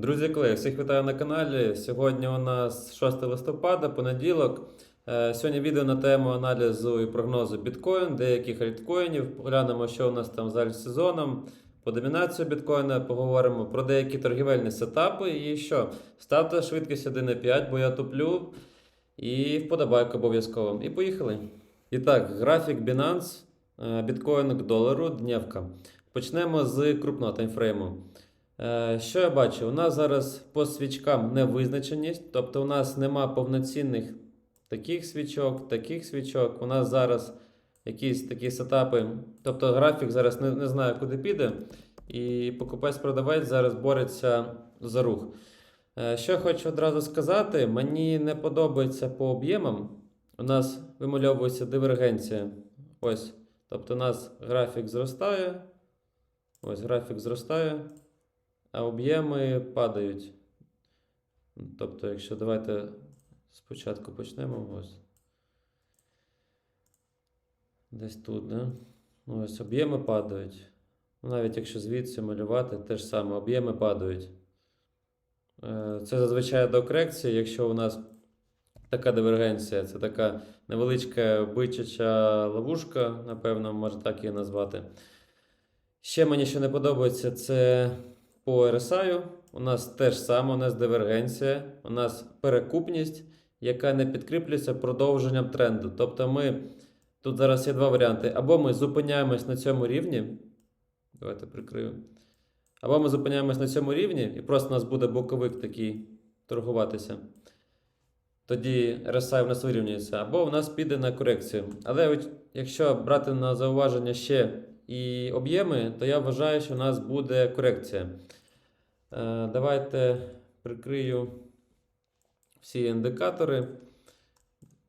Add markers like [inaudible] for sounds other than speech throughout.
Друзі, колеги, всіх вітаю на каналі. Сьогодні у нас 6 листопада, понеділок. Е, Сьогодні відео на тему аналізу і прогнозу біткоін, деяких альткоїнів. Поглянемо, що у нас там взагалі з сезоном, по домінацію біткоїна, поговоримо про деякі торгівельні сетапи. І що? Ставте швидкість 1,5, бо я туплю. І вподобайку обов'язково. І поїхали. І так, графік Binance, е, біткоін к долару, днівка. Почнемо з крупного таймфрейму. Е, Що я бачу? У нас зараз по свічкам невизначеність, тобто у нас нема повноцінних таких свічок, таких свічок. У нас зараз якісь такі сетапи, тобто графік зараз не, не знає, куди піде, і покупець-продавець зараз бореться за рух. Е, Що я хочу одразу сказати, мені не подобається по об'ємам. У нас вимальовується дивергенція. Ось. Тобто у нас графік зростає. Ось графік зростає а об'єми падають. Тобто, якщо давайте спочатку почнемо ось. Десь тут, да? Ну, Ось об'єми падають. Ну, Навіть якщо звідси малювати, те ж саме, об'єми падають. Е, Це зазвичай до корекції, якщо у нас така дивергенція, це така невеличка бичача ловушка, напевно, можна так її назвати. Ще мені що не подобається, це по RSI. У нас теж саме, у нас дивергенція, у нас перекупність, яка не підкріплюється продовженням тренду. Тобто ми тут зараз є два варіанти. Або ми зупиняємось на цьому рівні. Давайте прикрию. Або ми зупиняємось на цьому рівні, і просто у нас буде боковик такий торгуватися. Тоді RSI в нас вирівнюється, або в нас піде на корекцію. Але якщо брати на зауваження ще і об'єми, то я вважаю, що у нас буде корекція. Е, Давайте прикрию всі індикатори,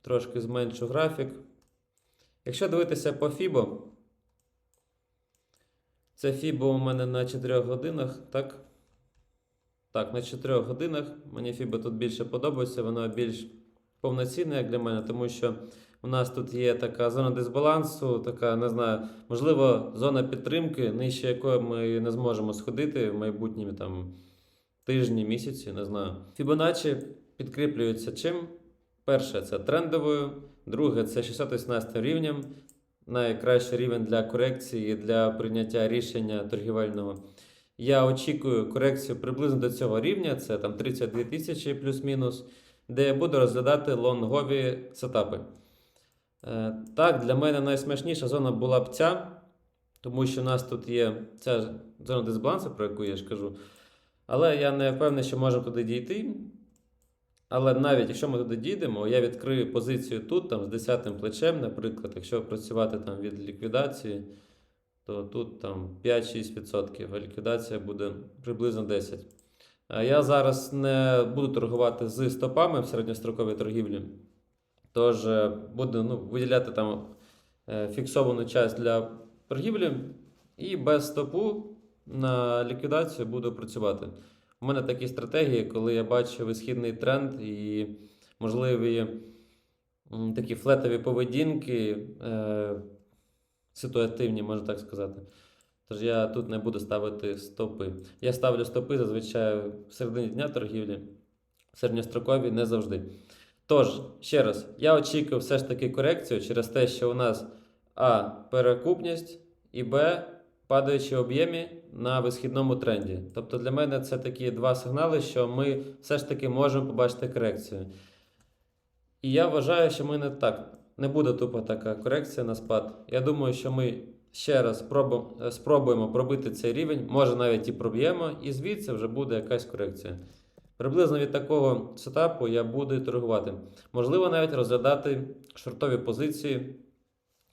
трошки зменшу графік. Якщо дивитися по FIBO, це FIBO у мене на 4 годинах, так? Так, на 4 годинах. Мені FIBO тут більше подобається, воно більш повноцінне, як для мене, тому що у нас тут є така зона дисбалансу, така, не знаю, можливо, зона підтримки, нижче якої ми не зможемо сходити в майбутньому там, тижні, місяці, не знаю. Фібоначчі підкріплюються чим? Перше, це трендовою, друге, це 618 рівнем. Найкращий рівень для корекції, для прийняття рішення торгівельного. Я очікую корекцію приблизно до цього рівня, це там 32 тисячі плюс-мінус, де я буду розглядати лонгові сетапи. Е, Так, для мене найсмачніша зона була б ця, тому що у нас тут є ця зона дисбалансу, про яку я ж кажу. Але я не впевнений, що можемо туди дійти. Але навіть якщо ми туди дійдемо, я відкрию позицію тут, там, з 10 плечем, наприклад, якщо працювати там від ліквідації, то тут там 5-6%, а ліквідація буде приблизно 10%. Я зараз не буду торгувати з стопами в середньостроковій торгівлі. Тож е, буду ну, виділяти там е, фіксовану час для торгівлі і без стопу на ліквідацію буду працювати. У мене такі стратегії, коли я бачу висхідний тренд і можливі такі флетові поведінки, е, ситуативні, можна так сказати. Тож я тут не буду ставити стопи. Я ставлю стопи зазвичай в середині дня торгівлі, в середньостроковій не завжди. Тож, ще раз, я очікую все ж таки корекцію через те, що у нас А. Перекупність і Б. Падаючі об'єми на висхідному тренді. Тобто для мене це такі два сигнали, що ми все ж таки можемо побачити корекцію. І я вважаю, що ми не так. Не буде тупо така корекція на спад. Я думаю, що ми ще раз спробуємо пробити цей рівень, може навіть і проб'ємо, і звідси вже буде якась корекція. Приблизно від такого сетапу я буду торгувати. Можливо, навіть розглядати шортові позиції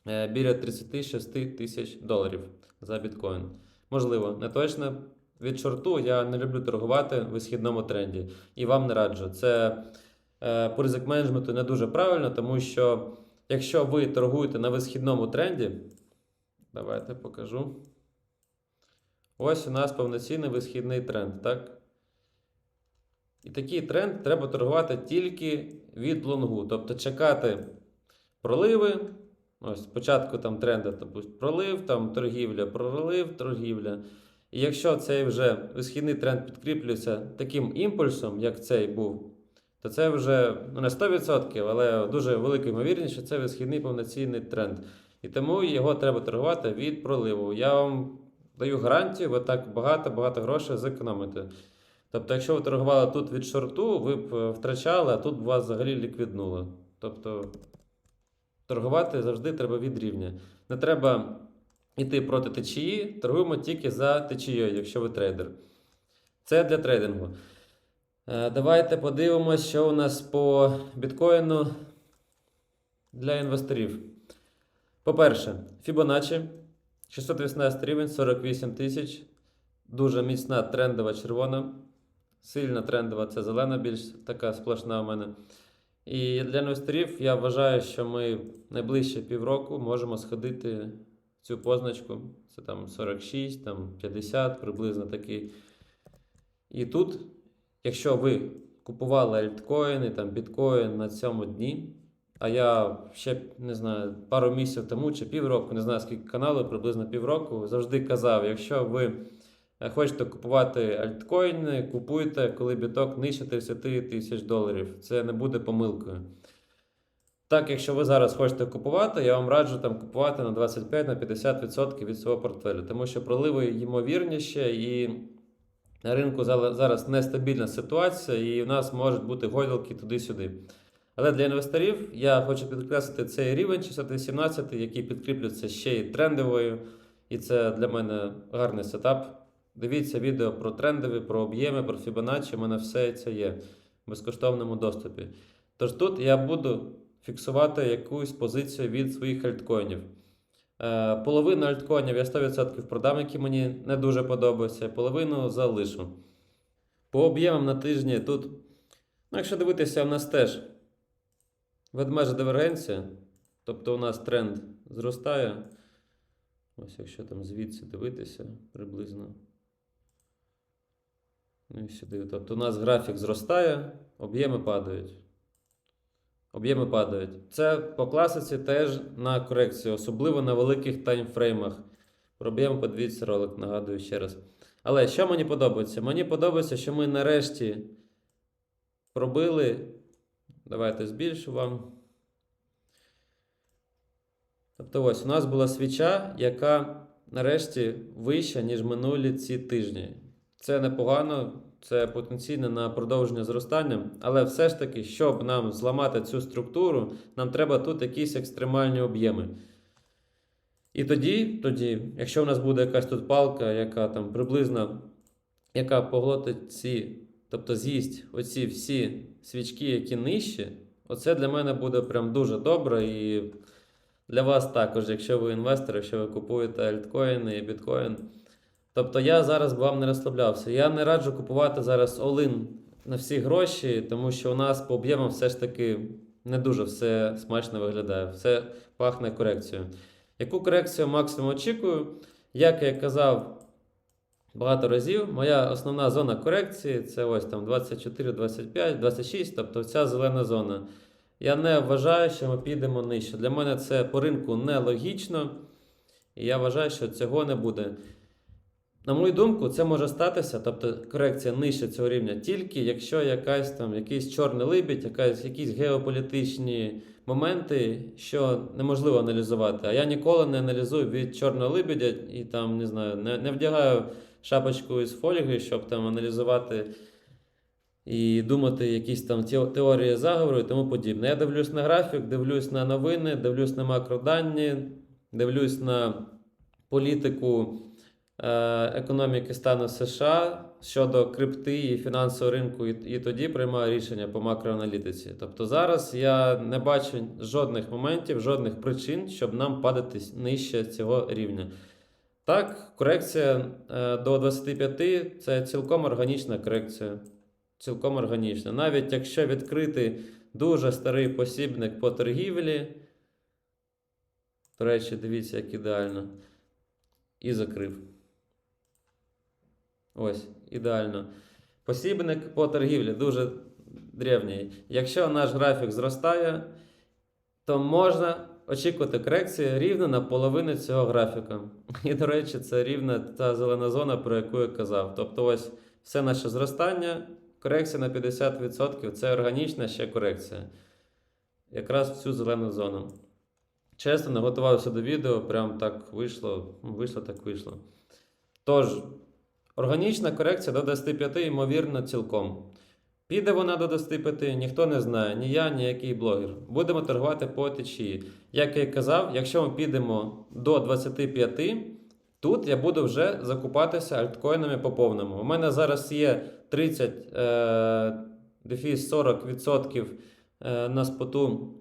е, біля 36 тисяч доларів за біткоін. Можливо, не точно. Від шорту я не люблю торгувати в висхідному тренді. І вам не раджу. Це е, по ризик менеджменту не дуже правильно, тому що якщо ви торгуєте на висхідному тренді, давайте покажу. Ось у нас повноцінний висхідний тренд, так? І такий тренд треба торгувати тільки від лонгу. Тобто чекати проливи. Ось спочатку там тренда, тобто пролив, там торгівля, пролив, торгівля. І якщо цей вже висхідний тренд підкріплюється таким імпульсом, як цей був, то це вже ну, не 100%, але дуже велика ймовірність, що це висхідний повноцінний тренд. І тому його треба торгувати від проливу. Я вам даю гарантію, ви так багато-багато грошей зекономите. Тобто, якщо ви торгували тут від шорту, ви б е, втрачали, а тут б вас взагалі ліквіднуло. Тобто торгувати завжди треба від рівня. Не треба йти проти течії, торгуємо тільки за течією, якщо ви трейдер. Це для трейдингу. Е, Давайте подивимось, що у нас по біткоїну для інвесторів. По-перше, Fibonacci 618 рівень, 48 тисяч. Дуже міцна трендова червона. Сильна трендова це зелена, більш така сплошна у мене. І для інвесторів я вважаю, що ми найближче півроку можемо сходити цю позначку. Це там 46, там 50, приблизно такий. І тут, якщо ви купували альткоїни, там біткоін на цьому дні, а я ще не знаю, пару місяців тому чи півроку, не знаю скільки каналу, приблизно півроку, завжди казав, якщо ви хочете купувати альткоїни, купуйте, коли біток нижче 30 тисяч доларів. Це не буде помилкою. Так, якщо ви зараз хочете купувати, я вам раджу там купувати на 25-50% від свого портфелю, тому що проливи ймовірніші і на ринку зараз нестабільна ситуація, і у нас можуть бути гойдалки туди-сюди. Але для інвесторів я хочу підкреслити цей рівень 618, який підкріплюється ще й трендовою, і це для мене гарний сетап. Дивіться відео про трендові, про об'єми, про Fibonacci, у мене все це є в безкоштовному доступі. Тож тут я буду фіксувати якусь позицію від своїх альткоїнів. Е, половину альткоїнів я 100% продам, які мені не дуже подобаються, половину залишу. По об'ємам на тижні тут, ну, якщо дивитися, у нас теж ведмежа дивергенція, тобто у нас тренд зростає. Ось якщо там звідси дивитися приблизно. Ну і сюди. Тобто у нас графік зростає, об'єми падають. Об'єми падають. Це по класиці теж на корекцію, особливо на великих таймфреймах. Про об'єм подивіться ролик, нагадую ще раз. Але що мені подобається? Мені подобається, що ми нарешті пробили. Давайте збільшу вам. Тобто ось у нас була свіча, яка нарешті вища, ніж минулі ці тижні. Це непогано, це потенційно на продовження зростання, але все ж таки, щоб нам зламати цю структуру, нам треба тут якісь екстремальні об'єми. І тоді, тоді, якщо у нас буде якась тут палка, яка там приблизно, яка поглотить ці, тобто з'їсть оці всі свічки, які нижчі, оце для мене буде прям дуже добре. І для вас також, якщо ви інвестор, якщо ви купуєте альткоїни і біткоін. Тобто я зараз б вам не розслаблявся. Я не раджу купувати зараз all-in на всі гроші, тому що у нас по об'ємам все ж таки не дуже все смачно виглядає, все пахне корекцією. Яку корекцію максимум очікую? Як я казав багато разів, моя основна зона корекції це ось там 24, 25, 26, тобто ця зелена зона. Я не вважаю, що ми підемо нижче. Для мене це по ринку нелогічно, і я вважаю, що цього не буде. На мою думку, це може статися, тобто корекція нижче цього рівня, тільки якщо якась там якийсь чорний либідь, якась, якісь геополітичні моменти, що неможливо аналізувати. А я ніколи не аналізую від чорного либідя і там не знаю, не, не вдягаю шапочку із фольги, щоб там аналізувати і думати якісь там теорії заговору і тому подібне. Я дивлюсь на графік, дивлюсь на новини, дивлюсь на макродані, дивлюсь на політику економіки стану США щодо крипти і фінансового ринку, і, і тоді приймаю рішення по макроаналітиці. Тобто зараз я не бачу жодних моментів, жодних причин, щоб нам падати нижче цього рівня. Так, корекція е, до 25 це цілком органічна корекція. Цілком органічна. Навіть якщо відкрити дуже старий посібник по торгівлі, до речі, дивіться, як ідеально. І закрив. Ось, ідеально. Посібник по торгівлі дуже древній. Якщо наш графік зростає, то можна очікувати корекції рівно на половину цього графіка. І, до речі, це рівна та зелена зона, про яку я казав. Тобто, ось все наше зростання, корекція на 50% це органічна ще корекція. Якраз в цю зелену зону. Чесно, не готувався до відео, прям так вийшло, ну, вийшло так вийшло. Тож, органічна корекція до 25, ймовірно, цілком. Піде вона до 25, ніхто не знає, ні я, ні який блогер. Будемо торгувати по течії. Як я і казав, якщо ми підемо до 25, тут я буду вже закупатися альткоїнами по повному. У мене зараз є 30 е, дефіс 40% е, на споту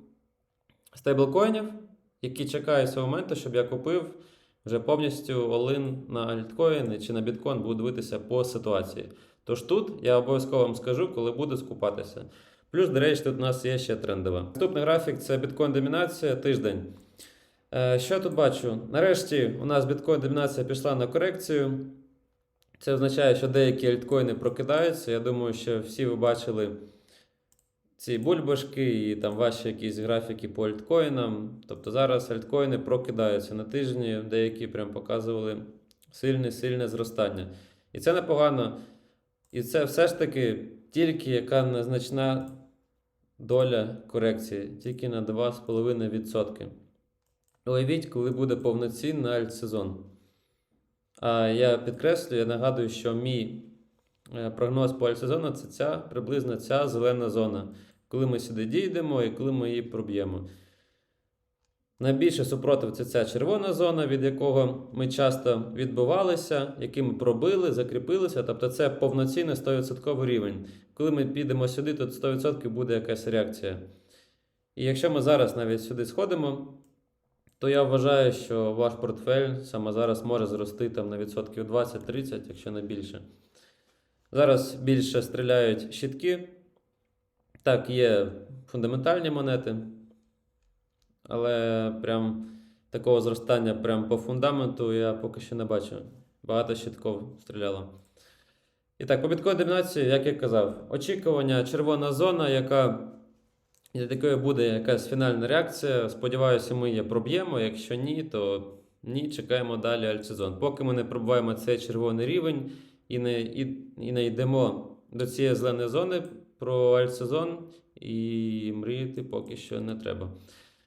стейблкоїнів, які чекають цього моменту, щоб я купив вже повністю all-in на альткоїни чи на біткоін, буду дивитися по ситуації. Тож тут я обов'язково вам скажу, коли буду скупатися. Плюс, до речі, тут у нас є ще трендова. Наступний графік це біткоін домінація тиждень. Е, Що я тут бачу? Нарешті у нас біткоін домінація пішла на корекцію. Це означає, що деякі альткоїни прокидаються. Я думаю, що всі ви бачили ці бульбашки і там ваші якісь графіки по альткоїнам. Тобто зараз альткоїни прокидаються на тижні, деякі прям показували сильне, сильне зростання. І це непогано. І це все ж таки тільки яка незначна доля корекції, тільки на 2,5%. Уявіть, коли буде повноцінний альтсезон. А я підкреслюю, я нагадую, що мій е, прогноз по альтсезону це ця приблизно ця зелена зона, коли ми сюди дійдемо і коли ми її проб'ємо. Найбільше супротив це ця червона зона, від якого ми часто відбивалися, який ми пробили, закріпилися. Тобто це повноцінний 100% рівень. Коли ми підемо сюди, то 100% буде якась реакція. І якщо ми зараз навіть сюди сходимо, то я вважаю, що ваш портфель саме зараз може зрости там на відсотків 20-30, якщо не більше. Зараз більше стріляють щитки. Так, є фундаментальні монети. Але прям такого зростання прям по фундаменту я поки що не бачу. Багато щитків стріляло. І так, по біткоін домінації, як я казав, очікування червона зона, яка від якої буде якась фінальна реакція. Сподіваюся, ми її проб'ємо. Якщо ні, то ні, чекаємо далі альтсезон. Поки ми не пробуваємо цей червоний рівень і не, і, і не йдемо до цієї зеленої зони про альтсезон, і мріяти поки що не треба.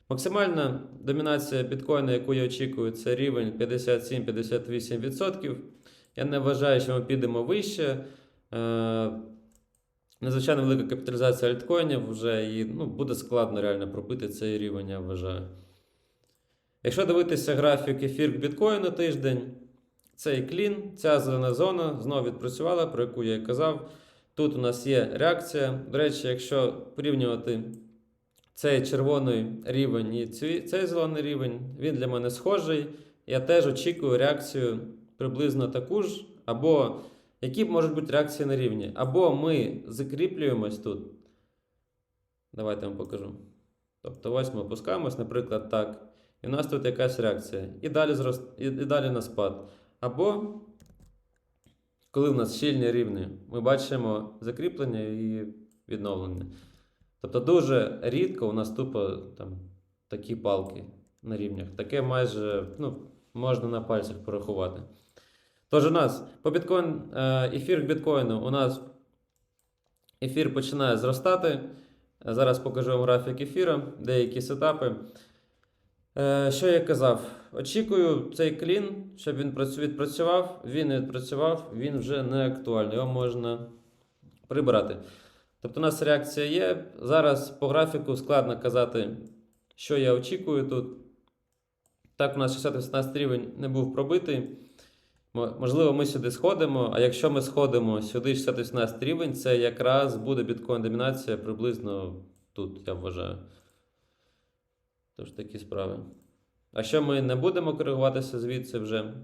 Максимальна домінація біткоїна, яку я очікую, це рівень 57-58%. Я не вважаю, що ми підемо вище. Е, Надзвичайно велика капіталізація альткоїнів вже і ну, буде складно реально пробити цей рівень, я вважаю. Якщо дивитися графік ефір біткоїну тиждень, цей клін, ця зелена зона знову відпрацювала, про яку я і казав. Тут у нас є реакція. До речі, якщо порівнювати цей червоний рівень і цей, зелений рівень, він для мене схожий. Я теж очікую реакцію приблизно таку ж, або які можуть бути реакції на рівні? Або ми закріплюємось тут. Давайте вам покажу. Тобто, ось ми опускаємось, наприклад, так. І у нас тут якась реакція. І далі, зрост... і далі на спад. Або, коли в нас щільні рівні, ми бачимо закріплення і відновлення. Тобто, дуже рідко у нас тупо там, такі палки на рівнях. Таке майже ну, можна на пальцях порахувати. Тож у нас по біткоін, е, ефір біткоїну у нас ефір починає зростати. Зараз покажу вам графік ефіру, деякі сетапи. Е, Що я казав? Очікую цей клін, щоб він відпрацював. Він не відпрацював, він вже не актуальний. Його можна прибрати. Тобто, у нас реакція є. Зараз по графіку складно казати, що я очікую тут. Так, у нас 618 рівень не був пробитий. Можливо, ми сюди сходимо, а якщо ми сходимо сюди 618 рівень, це якраз буде біткоін домінація приблизно тут, я вважаю. Тож такі справи. А що ми не будемо коригуватися звідси вже,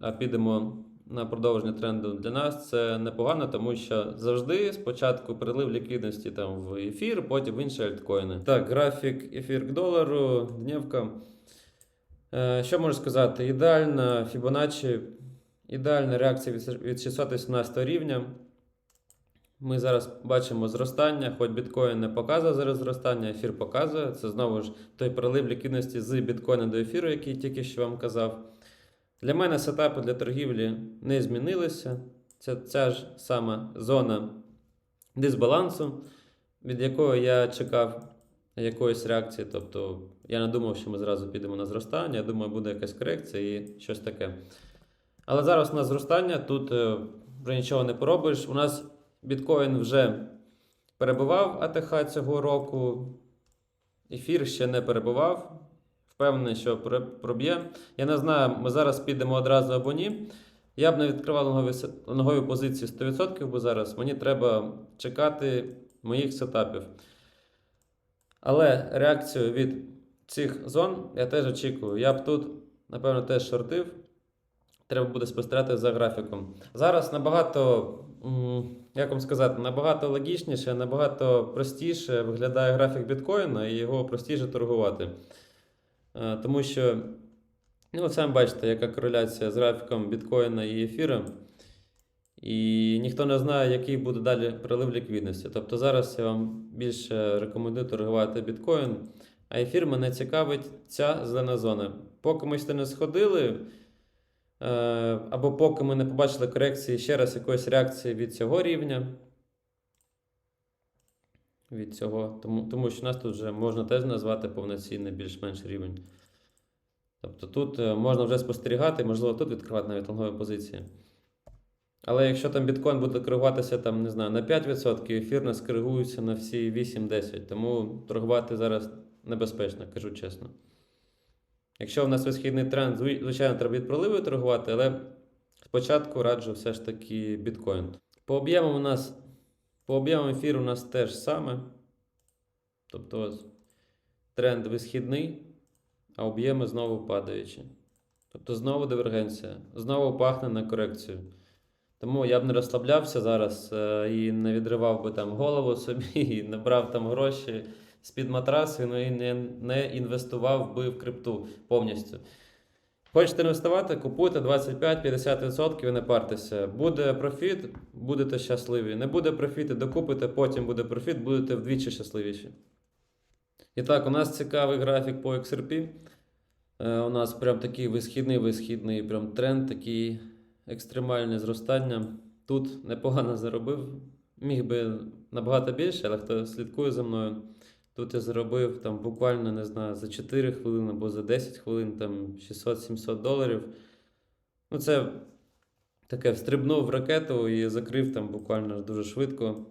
а підемо на продовження тренду для нас, це непогано, тому що завжди спочатку прилив ліквідності там в ефір, потім в інші альткоїни. Так, графік ефір к долару, днівка. Е, Що можу сказати? Ідеальна Fibonacci, ідеальна реакція від 618 рівня. Ми зараз бачимо зростання, хоч біткоін не показує зараз зростання, ефір показує. Це знову ж той прилив ліквідності з біткоїна до ефіру, який тільки що вам казав. Для мене сетапи для торгівлі не змінилися. Це ця ж сама зона дисбалансу, від якої я чекав якоїсь реакції. Тобто я не думав, що ми зразу підемо на зростання. Я думаю, буде якась корекція і щось таке. Але зараз у нас зростання, тут е, вже нічого не поробиш. У нас біткоін вже перебував АТХ цього року. Ефір ще не перебував. Впевнений, що проб'є. Я не знаю, ми зараз підемо одразу або ні. Я б не відкривав лонгові, позиції 100%, бо зараз мені треба чекати моїх сетапів. Але реакцію від цих зон я теж очікую. Я б тут, напевно, теж шортив. Треба буде спостерігати за графіком. Зараз набагато, як вам сказати, набагато логічніше, набагато простіше виглядає графік біткоїна і його простіше торгувати. Е, Тому що, ну, от самі бачите, яка кореляція з графіком біткоїна і ефіра. І ніхто не знає, який буде далі прилив ліквідності. Тобто зараз я вам більше рекомендую торгувати біткоін, а ефір мене цікавить ця зелена зона. Поки ми сюди не сходили, або поки ми не побачили корекції ще раз якоїсь реакції від цього рівня. Від цього, тому, тому що нас тут вже можна теж назвати повноцінний більш-менш рівень. Тобто тут е, можна вже спостерігати, можливо, тут відкривати навіть лонгові позиції. Але якщо там біткоін буде коригуватися там, не знаю, на 5%, ефір не скоригується на всі 8-10. Тому торгувати зараз небезпечно, кажу чесно. Якщо в нас висхідний тренд, звичайно, треба від проливу торгувати, але спочатку раджу все ж таки біткоін. По об'ємам у нас, по об'ємам ефіру у нас теж саме. Тобто тренд висхідний, а об'єми знову падаючі. Тобто знову дивергенція, знову пахне на корекцію. Тому я б не розслаблявся зараз е, і не відривав би там голову собі, [laughs] і не брав там гроші з-під матрасу, ну і не, не інвестував би в крипту повністю. Хочете інвестувати, купуйте 25-50% і не партеся. Буде профіт, будете щасливі. Не буде профіту, докупите, потім буде профіт, будете вдвічі щасливіші. І так, у нас цікавий графік по XRP. Е, у нас прям такий висхідний, висхідний, прям тренд, такий екстремальне зростання. Тут непогано заробив. Міг би набагато більше, але хто слідкує за мною, тут я заробив там буквально не знаю, за 4 хвилини або за 10 хвилин там 600-700 доларів. Ну, це таке встрибнув в ракету і закрив там буквально дуже швидко.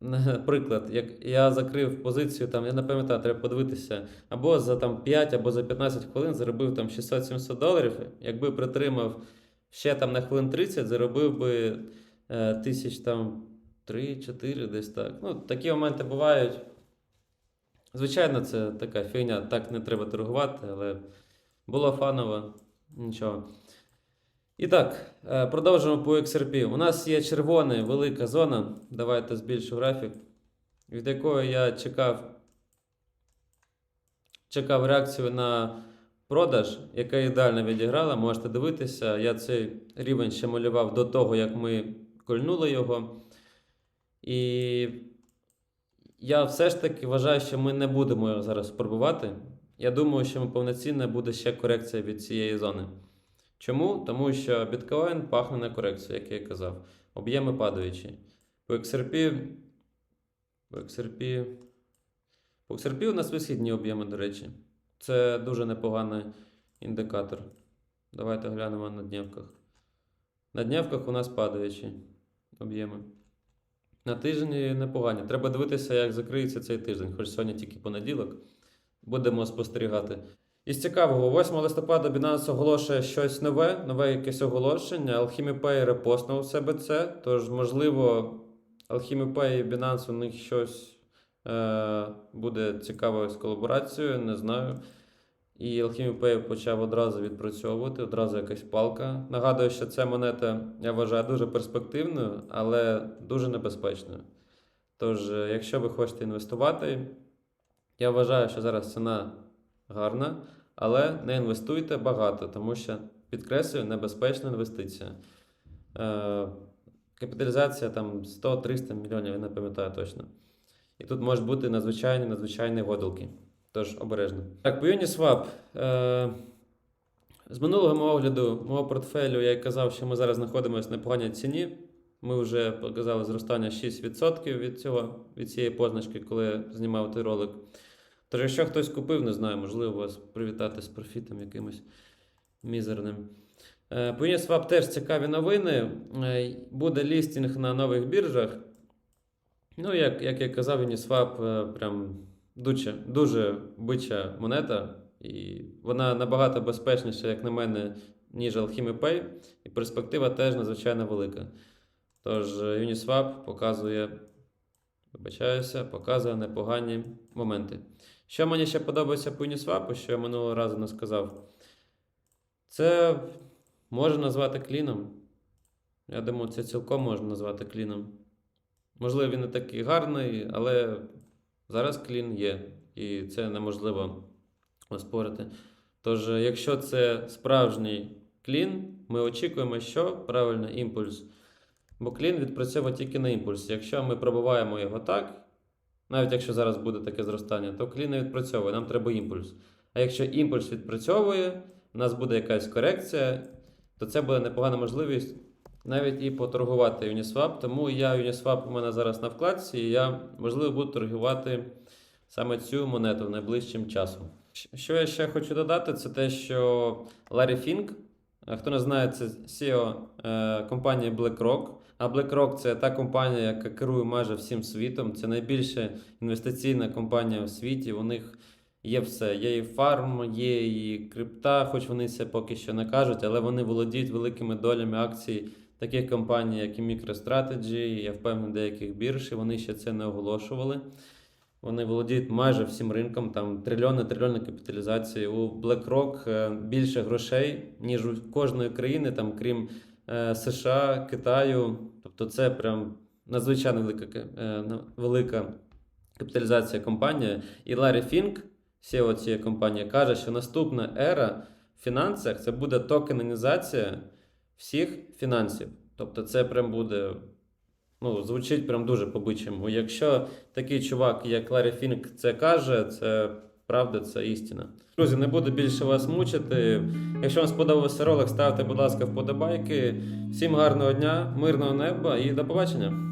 Наприклад, як я закрив позицію, там, я не пам'ятаю, треба подивитися, або за там 5, або за 15 хвилин заробив там 600-700 доларів. Якби притримав ще там на хвилин 30, заробив би е, тисяч там 3-4, десь так. Ну, такі моменти бувають. Звичайно, це така фігня, так не треба торгувати, але було фаново, нічого. І так, е, продовжуємо по XRP. У нас є червона велика зона. Давайте збільшу графік, від якої я чекав, чекав реакцію на продаж, яка ідеально відіграла. Можете дивитися. Я цей рівень ще малював до того, як ми кольнули його. І я все ж таки вважаю, що ми не будемо його зараз пробувати. Я думаю, що повноцінна буде ще корекція від цієї зони. Чому? Тому що біткоін пахне на корекцію, як я і казав. Об'єми падаючі. По XRP. По XRP. По XRP у нас висхідні об'єми, до речі. Це дуже непоганий індикатор. Давайте глянемо на днівках. На днівках у нас падаючі об'єми. На тижні непогані. Треба дивитися, як закриється цей тиждень, хоч сьогодні тільки понеділок. Будемо спостерігати. Із цікавого, 8 листопада Binance оголошує щось нове, нове якесь оголошення. Alchemy репостнув у себе це. Тож, можливо, Alchemy і Binance у них щось е, буде цікаве з колаборацією, не знаю. І Alchemy почав одразу відпрацьовувати, одразу якась палка. Нагадую, що ця монета я вважаю дуже перспективною, але дуже небезпечною. Тож, е, якщо ви хочете інвестувати, я вважаю, що зараз ціна гарна, але не інвестуйте багато, тому що, підкреслюю, небезпечна інвестиція. Е, Капіталізація там 100-300 мільйонів, я не пам'ятаю точно. І тут можуть бути надзвичайні надзвичайні годилки. Тож обережно. Так, по Uniswap. Е- з минулого мого огляду мого портфелю я казав, що ми зараз знаходимося в непоганій ціні. Ми вже показали зростання 6% від цього, від цієї позначки, коли я знімав той ролик. Тож, якщо хтось купив, не знаю, можливо, вас привітати з профітом якимось мізерним. Е, По Uniswap теж цікаві новини. Е, Буде лістінг на нових біржах. Ну, як, як я казав, Uniswap прям дуже, дуже бича монета. І вона набагато безпечніша, як на мене, ніж Alchemy Pay. І перспектива теж надзвичайно велика. Тож е, Uniswap показує, вибачаюся, показує непогані моменти. Що мені ще подобається по Uniswap, що я минулого разу не сказав, це можна назвати кліном. Я думаю, це цілком можна назвати кліном. Можливо, він не такий гарний, але зараз клін є, і це неможливо оспорити. Тож, е, якщо це справжній клін, ми очікуємо, що правильно імпульс. Бо клін відпрацьовує тільки на імпульсі. Якщо ми пробиваємо його так, навіть якщо зараз буде таке зростання, то клін не відпрацьовує, нам треба імпульс. А якщо імпульс відпрацьовує, у нас буде якась корекція, то це буде непогана можливість навіть і поторгувати Uniswap. Тому я Uniswap у мене зараз на вкладці, і я, можливо, буду торгувати саме цю монету найближчим часом. Що я ще хочу додати, це те, що Ларі Фінк, хто не знає, це CEO е, компанії BlackRock. А BlackRock це та компанія, яка керує майже всім світом. Це найбільша інвестиційна компанія в світі. У них є все. Є і фарм, є і крипта, хоч вони це поки що не кажуть, але вони володіють великими долями акцій таких компаній, як і MicroStrategy, я впевнений, деяких бірж, і вони ще це не оголошували. Вони володіють майже всім ринком, там трильйони, трильйони капіталізації. У BlackRock е, більше грошей, ніж у кожної країни, там, крім е, США, Китаю. Тобто це прям надзвичайно велика, е, велика капіталізація компанії. І Ларі Фінк, CEO цієї компанії, каже, що наступна ера в фінансах це буде токенізація всіх фінансів. Тобто це прям буде. Ну, звучить прям дуже по-бичому. Якщо такий чувак, як Ларі Фінк, це каже, це правда, це істина. Друзі, не буду більше вас мучити. Якщо вам сподобався ролик, ставте, будь ласка, вподобайки. Всім гарного дня, мирного неба і до побачення!